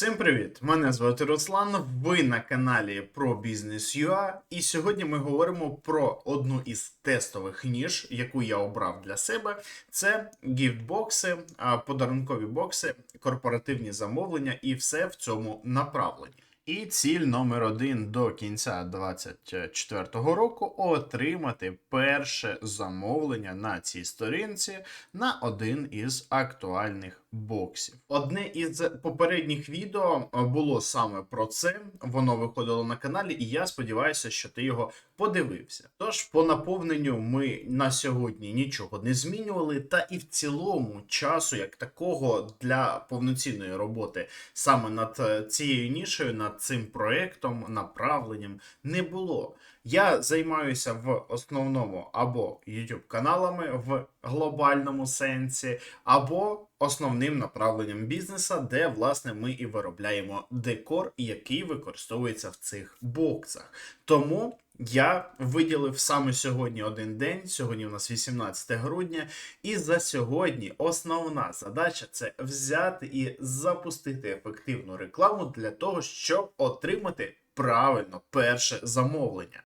Всім привіт! Мене звати Руслан. Ви на каналі про бізнес UA. І сьогодні ми говоримо про одну із тестових ніж, яку я обрав для себе. Це гіфтбокси, подарункові бокси, корпоративні замовлення і все в цьому направленні. І ціль номер один до кінця 2024 року отримати перше замовлення на цій сторінці на один із актуальних боксів. Одне із попередніх відео е, було саме про це. Воно виходило на каналі, і я сподіваюся, що ти його подивився. Тож по наповненню ми на сьогодні нічого не змінювали, та і в цілому часу, як такого для повноцінної роботи саме над е, цією нішею, над цим проектом, направленням не було. Я займаюся в основному або YouTube каналами в глобальному сенсі, або основним направленням бізнеса, де власне ми і виробляємо декор, який використовується в цих боксах. Тому я виділив саме сьогодні один день. Сьогодні у нас 18 грудня, і за сьогодні основна задача це взяти і запустити ефективну рекламу для того, щоб отримати правильно перше замовлення.